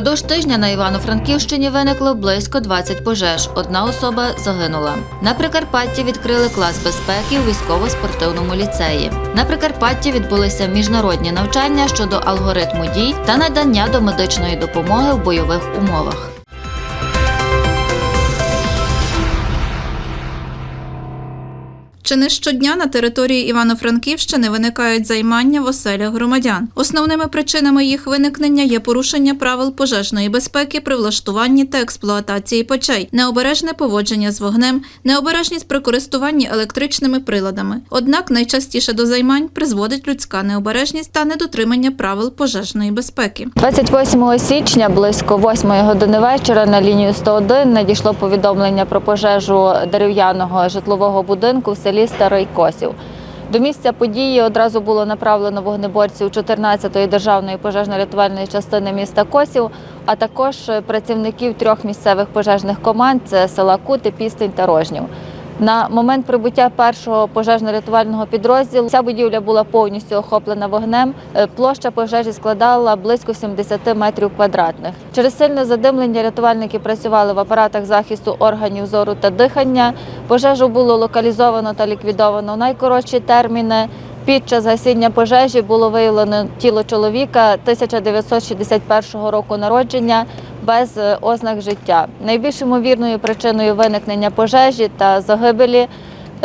Продовж тижня на Івано-Франківщині виникло близько 20 пожеж. Одна особа загинула. На Прикарпатті відкрили клас безпеки у військово-спортивному ліцеї. На Прикарпатті відбулися міжнародні навчання щодо алгоритму дій та надання до медичної допомоги в бойових умовах. Чи не щодня на території Івано-Франківщини виникають займання в оселях громадян. Основними причинами їх виникнення є порушення правил пожежної безпеки при влаштуванні та експлуатації печей, необережне поводження з вогнем, необережність при користуванні електричними приладами. Однак найчастіше до займань призводить людська необережність та недотримання правил пожежної безпеки. 28 січня близько 8 години вечора на лінію 101 надійшло повідомлення про пожежу дерев'яного житлового будинку в селі Старий Косів. До місця події одразу було направлено вогнеборців 14-ї державної пожежно-рятувальної частини міста Косів, а також працівників трьох місцевих пожежних команд це села Кути, Пістень та Рожнів. На момент прибуття першого пожежно-рятувального підрозділу ця будівля була повністю охоплена вогнем. Е, Площа пожежі складала близько 70 метрів квадратних. Через сильне задимлення рятувальники працювали в апаратах захисту органів зору та дихання. Пожежу було локалізовано та ліквідовано в найкоротші терміни. Під час гасіння пожежі було виявлено тіло чоловіка 1961 року народження без е, ознак життя. Найбільш ймовірною причиною виникнення пожежі та загибелі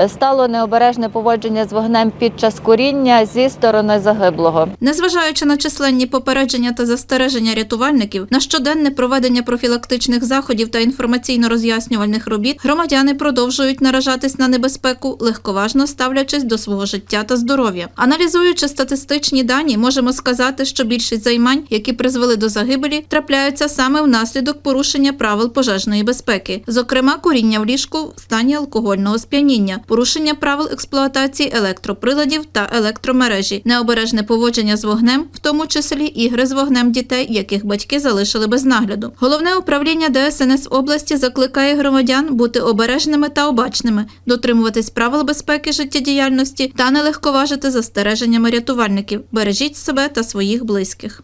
стало необережне поводження з вогнем під час куріння зі сторони загиблого. Незважаючи на численні попередження та застереження рятувальників, на щоденне проведення профілактичних заходів та інформаційно-роз'яснювальних робіт, громадяни продовжують наражатись на небезпеку, легковажно ставлячись до свого життя та здоров'я. Аналізуючи статистичні дані, можемо сказати, що більшість займань, які призвели до загибелі, трапляються саме внаслідок порушення правил пожежної безпеки, зокрема куріння в ліжку в стані алкогольного сп'яніння, порушення правил експлуатації електроприладів та електромережі, необережне поводження з вогнем, в тому числі ігри з вогнем дітей, яких батьки залишили без нагляду. Головне управління ДСНС області закликає громадян бути обережними та обачними, дотримуватись правил безпеки життєдіяльності та не легковажити застереженнями рятувальників. Бережіть себе та своїх близьких.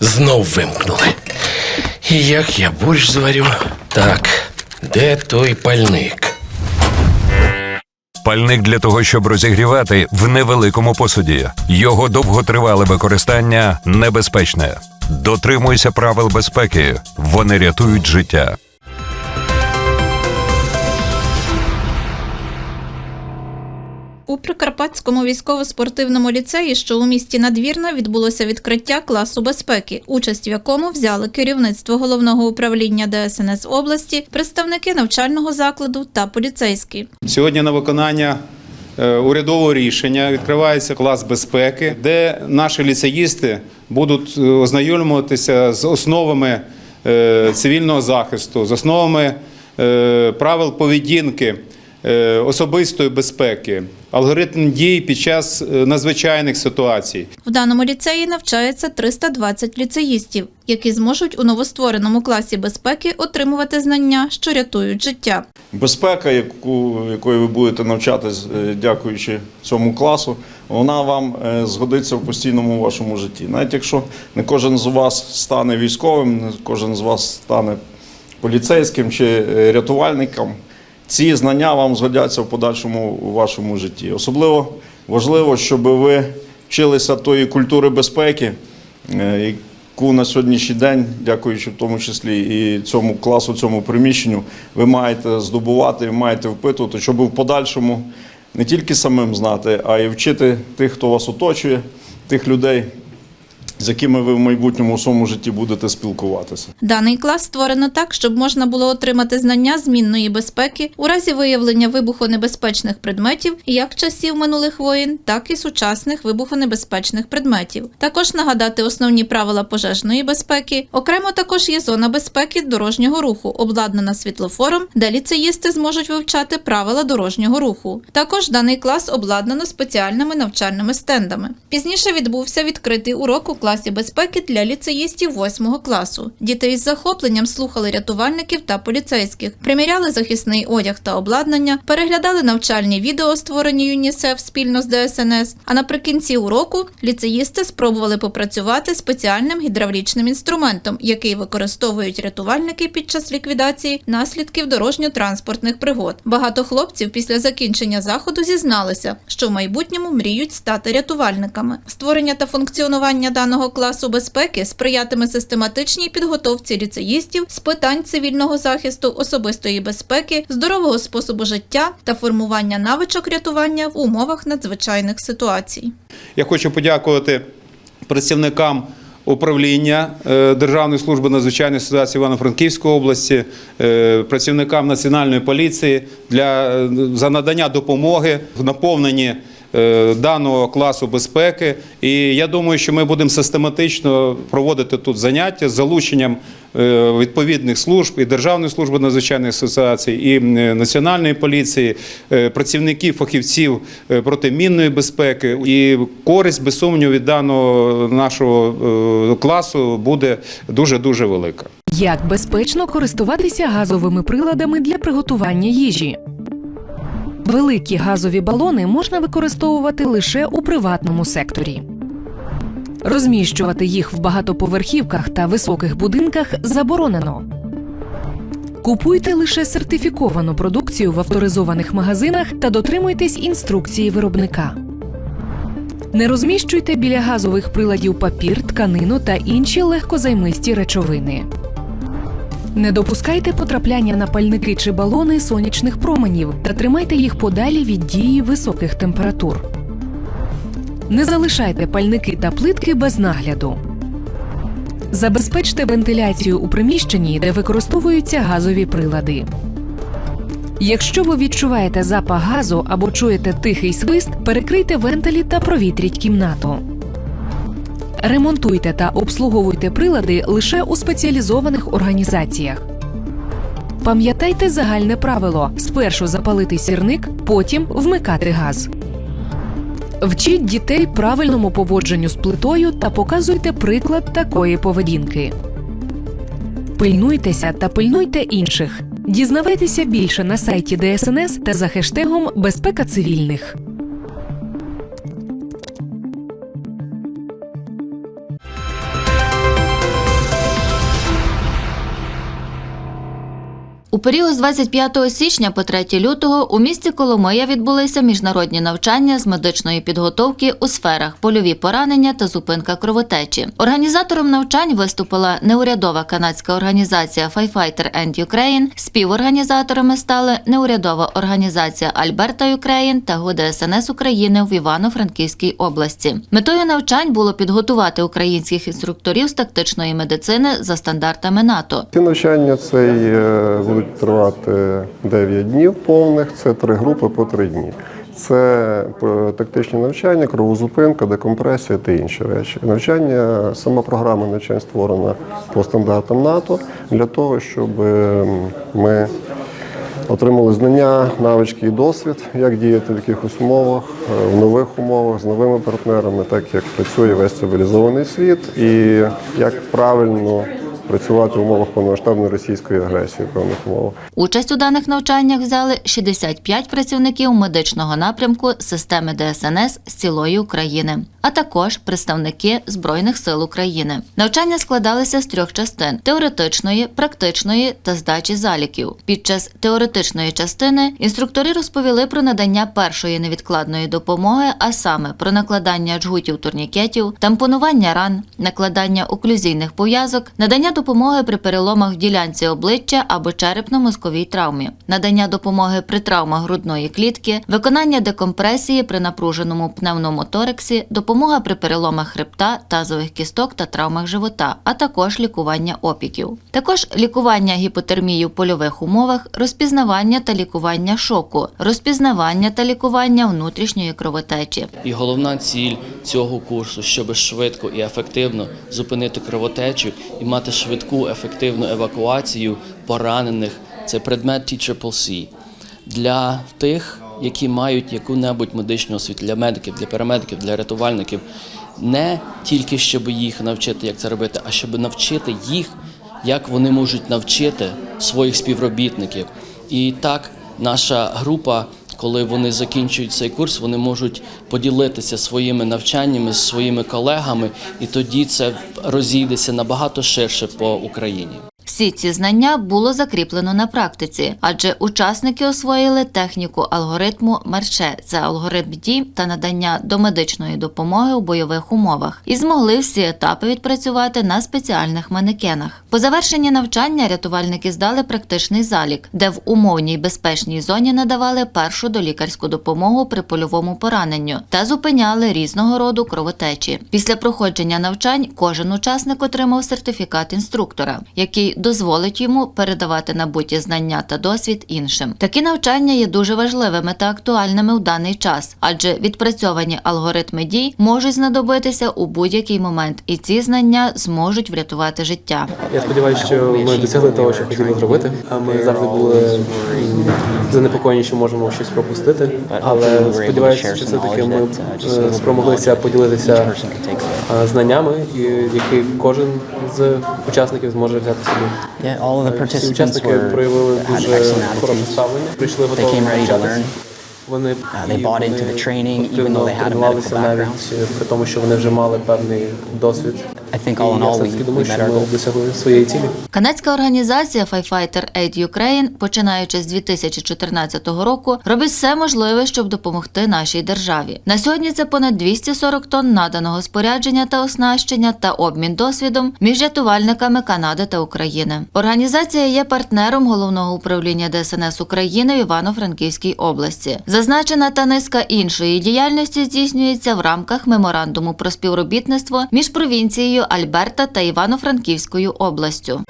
Знов вимкнули. І як я борщ зварю? Так, де той пальник? Пальник для того, щоб розігрівати в невеликому посуді. Його довготривале використання небезпечне. Дотримуйся правил безпеки. Вони рятують життя. Прикарпатському військово-спортивному ліцеї, що у місті Надвірна, відбулося відкриття класу безпеки, участь в якому взяли керівництво головного управління ДСНС області, представники навчального закладу та поліцейські. Сьогодні на виконання е, урядового рішення відкривається клас безпеки, де наші ліцеїсти будуть е, ознайомлюватися з основами е, цивільного захисту, з основами правил поведінки, особистої безпеки, алгоритм дій під час е, надзвичайних ситуацій. В даному ліцеї навчається 320 ліцеїстів, які зможуть у новоствореному класі безпеки отримувати знання, що рятують життя. Безпека, яку, якої ви будете навчатись, е, дякуючи цьому класу, вона вам е, згодиться в постійному вашому житті. Навіть якщо не кожен з вас стане військовим, не кожен з вас стане поліцейським чи рятувальником, ці знання вам згодяться в подальшому у вашому житті. Особливо важливо, щоб ви вчилися тої культури безпеки, е, яку на сьогоднішній день, дякуючи в тому числі і цьому класу, цьому приміщенню, ви маєте здобувати, маєте впитувати, щоб в подальшому не тільки самим знати, а й вчити тих, хто вас оточує, тих людей, з якими ви в майбутньому у своєму житті будете спілкуватися. Даний клас створено так, щоб можна було отримати знання змінної безпеки у разі виявлення вибухонебезпечних предметів як часів минулих воєн, так і сучасних вибухонебезпечних предметів. Також нагадати основні правила пожежної безпеки. Окремо також є зона безпеки дорожнього руху, обладнана світлофором, де ліцеїсти зможуть вивчати правила дорожнього руху. Також даний клас обладнано спеціальними навчальними стендами. Пізніше відбувся відкритий урок у безпеки для ліцеїстів 8 класу. Діти із захопленням слухали рятувальників та поліцейських, приміряли захисний одяг та обладнання, переглядали навчальні відео, створені ЮНІСЕФ спільно з ДСНС. А наприкінці уроку ліцеїсти спробували попрацювати спеціальним гідравлічним інструментом, який використовують рятувальники під час ліквідації наслідків дорожньо-транспортних пригод. Багато хлопців після закінчення заходу зізналися, що в майбутньому мріють стати рятувальниками. Створення та функціонування даного класу безпеки сприятиме систематичній підготовці ліцеїстів з питань цивільного захисту, особистої безпеки, здорового способу життя та формування навичок рятування в умовах надзвичайних ситуацій. Я хочу подякувати працівникам управління е, Державної служби надзвичайних ситуацій Івано-Франківської області, е, працівникам Національної поліції для, е, за надання допомоги в наповненні даного класу безпеки. І я думаю, що ми будемо систематично проводити тут заняття з залученням е, відповідних служб і Державної служби надзвичайних ситуацій, і е, Національної поліції, е, працівників, фахівців е, протимінної безпеки. І користь, без сумніву, від даного нашого е, класу буде дуже дуже велика. Як безпечно користуватися газовими приладами для приготування їжі? Великі газові балони можна використовувати лише у приватному секторі. Розміщувати їх в багатоповерхівках та високих будинках заборонено. Купуйте лише сертифіковану продукцію в авторизованих магазинах та дотримуйтесь інструкції виробника. Не розміщуйте біля газових приладів папір, тканину та інші легкозаймисті речовини. Не допускайте потрапляння на пальники чи балони сонячних променів та тримайте їх подалі від дії високих температур. Не залишайте пальники та плитки без нагляду. Забезпечте вентиляцію у приміщенні, де використовуються газові прилади. Якщо ви відчуваєте запах газу або чуєте тихий свист, перекрийте вентилі та провітріть кімнату. Ремонтуйте та обслуговуйте прилади лише у спеціалізованих організаціях. Пам'ятайте загальне правило: спершу запалити сірник, потім вмикати газ. Вчіть дітей правильному поводженню з плитою та показуйте приклад такої поведінки. Пильнуйтеся та пильнуйте інших. Дізнавайтеся більше на сайті ДСНС та за хештегом Безпека цивільних. У період з 25 січня по 3 лютого у місті Коломия відбулися міжнародні навчання з медичної підготовки у сферах польові поранення та зупинка кровотечі. Організатором навчань виступила неурядова канадська організація Firefighter and Ukraine. Співорганізаторами стали неурядова організація Альберта Ukraine та ГУДСНС України в Івано-Франківській області. Метою навчань було підготувати українських інструкторів з тактичної медицини за стандартами НАТО. Ці навчання це е, будуть тривати 9 днів повних, це три групи по три дні. Це е, тактичні навчання, кровозупинка, декомпресія та інші речі. Навчання, сама програма навчань створена по стандартам НАТО для того, щоб е, ми отримали знання, навички і досвід, як діяти в якихось умовах, е, в нових умовах з новими партнерами, так як працює весь цивілізований світ, і як правильно працювати в умовах повномасштабної російської агресії в певних умовах. Участь у даних навчаннях взяли 65 працівників медичного напрямку системи ДСНС з цілої України, а також представники Збройних сил України. Навчання складалися з трьох частин: теоретичної, практичної та здачі заліків. Під час теоретичної частини інструктори розповіли про надання першої невідкладної допомоги, а саме про накладання джгутів турнікетів, тампонування ран, накладання оклюзійних пов'язок, надання допомоги при переломах в ділянці обличчя або черепно-мозковій травмі, надання допомоги при травмах грудної клітки, виконання декомпресії при напруженому пневмоторексі, допомога при переломах хребта, тазових кісток та травмах живота, а також лікування опіків. Також лікування гіпотермії в польових умовах, розпізнавання та лікування шоку, розпізнавання та лікування внутрішньої кровотечі. І головна ціль цього курсу, щоб швидко і ефективно зупинити кровотечу і мати швидку ефективну евакуацію поранених. Це предмет T-Triple-C. Для тих які мають яку-небудь медичну освіту для медиків, для парамедиків, для рятувальників, не тільки щоб їх навчити, як це робити, а щоб навчити їх, як вони можуть навчити своїх співробітників. І так наша група, коли вони закінчують цей курс, вони можуть поділитися своїми навчаннями з своїми колегами, і тоді це розійдеться набагато ширше по Україні. Всі ці знання було закріплено на практиці, адже учасники освоїли техніку алгоритму Мерче це алгоритм дій та надання домедичної допомоги у бойових умовах, і змогли всі етапи відпрацювати на спеціальних манекенах. По завершенні навчання рятувальники здали практичний залік, де в умовній безпечній зоні надавали першу долікарську допомогу при польовому пораненню та зупиняли різного роду кровотечі. Після проходження навчань кожен учасник отримав сертифікат інструктора, який дозволить йому передавати набуті знання та досвід іншим. Такі навчання є дуже важливими та актуальними у даний час, адже відпрацьовані алгоритми дій можуть знадобитися у будь-який момент, і ці знання зможуть врятувати життя. Я сподіваюся, що ми досягли того, що хотіли зробити. А ми завжди були занепокоєні, що можемо щось пропустити. Але сподіваюся, що все-таки ми е, спромоглися поділитися е, знаннями, які кожен з учасників зможе взяти собі. Yeah, all of the Всі participants учасники were проявили had дуже excellent хороше attitudes. ставлення. Прийшли They готові came ready to навчатися. learn. Вони they і bought into вони the training, even активно though they had a тренувалися medical навіть background. е, при тому, що вони вже мали певний досвід. Я своєї цілі. Канадська організація Firefighter Aid Ukraine, починаючи з 2014 року, робить все можливе, щоб допомогти нашій державі. На сьогодні це понад 240 тонн наданого спорядження та оснащення та обмін досвідом між рятувальниками Канади та України. Організація є партнером головного управління ДСНС України в Івано-Франківській області. Зазначена та низка іншої діяльності здійснюється в рамках меморандуму про співробітництво між провінцією Альберта та Івано-Франківською областю.